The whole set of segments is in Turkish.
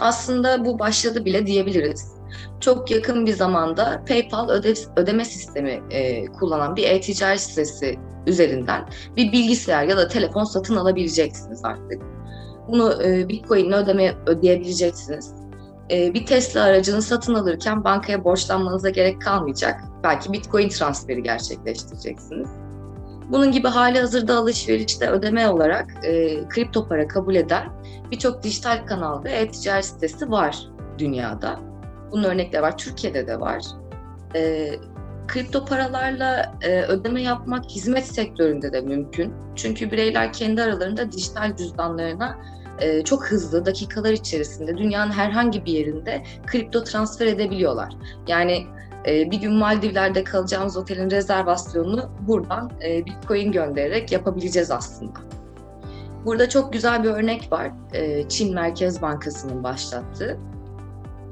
aslında bu başladı bile diyebiliriz. Çok yakın bir zamanda PayPal öde, ödeme sistemi e, kullanan bir e-ticaret sitesi üzerinden bir bilgisayar ya da telefon satın alabileceksiniz artık. Bunu e, Bitcoin'le ödeme ödeyebileceksiniz. E, bir Tesla aracını satın alırken bankaya borçlanmanıza gerek kalmayacak. Belki Bitcoin transferi gerçekleştireceksiniz. Bunun gibi hali hazırda alışverişte ödeme olarak e, kripto para kabul eden birçok dijital kanal ve e-ticaret sitesi var dünyada. Bunun örnekleri var. Türkiye'de de var. E, kripto paralarla e, ödeme yapmak hizmet sektöründe de mümkün. Çünkü bireyler kendi aralarında dijital cüzdanlarına e, çok hızlı dakikalar içerisinde dünyanın herhangi bir yerinde kripto transfer edebiliyorlar. Yani e, bir gün Maldivler'de kalacağımız otelin rezervasyonunu buradan e, Bitcoin göndererek yapabileceğiz aslında. Burada çok güzel bir örnek var. E, Çin Merkez Bankası'nın başlattığı.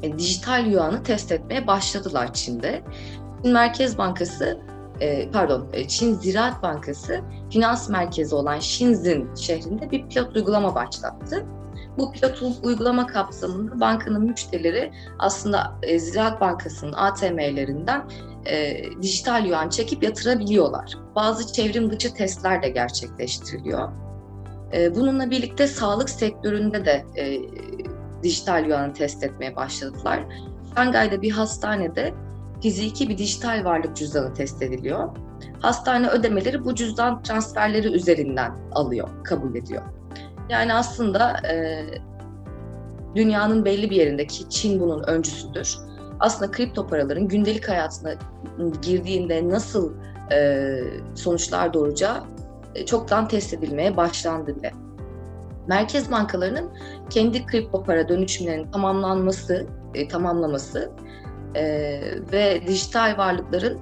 E, dijital yuanı test etmeye başladılar Çin'de. Çin Merkez Bankası, e, pardon Çin Ziraat Bankası finans merkezi olan Shenzhen şehrinde bir pilot uygulama başlattı. Bu pilot uygulama kapsamında bankanın müşterileri aslında e, Ziraat Bankası'nın ATM'lerinden e, dijital yuan çekip yatırabiliyorlar. Bazı çevrim dışı testler de gerçekleştiriliyor. E, bununla birlikte sağlık sektöründe de e, dijital yuanı test etmeye başladılar. Şangay'da bir hastanede fiziki bir dijital varlık cüzdanı test ediliyor. Hastane ödemeleri bu cüzdan transferleri üzerinden alıyor, kabul ediyor. Yani aslında e, dünyanın belli bir yerindeki Çin bunun öncüsüdür. Aslında kripto paraların gündelik hayatına girdiğinde nasıl e, sonuçlar doğuracağı e, çoktan test edilmeye başlandı bile. Merkez bankalarının kendi kripto para dönüşümlerinin tamamlanması, e, tamamlaması e, ve dijital varlıkların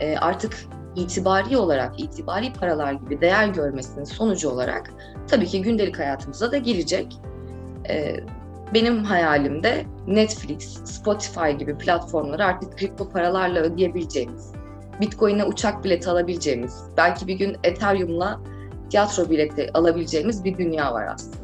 e, artık itibari olarak, itibari paralar gibi değer görmesinin sonucu olarak tabii ki gündelik hayatımıza da girecek. Ee, benim hayalimde Netflix, Spotify gibi platformları artık kripto paralarla ödeyebileceğimiz, Bitcoin'e uçak bileti alabileceğimiz, belki bir gün Ethereum'la tiyatro bileti alabileceğimiz bir dünya var aslında.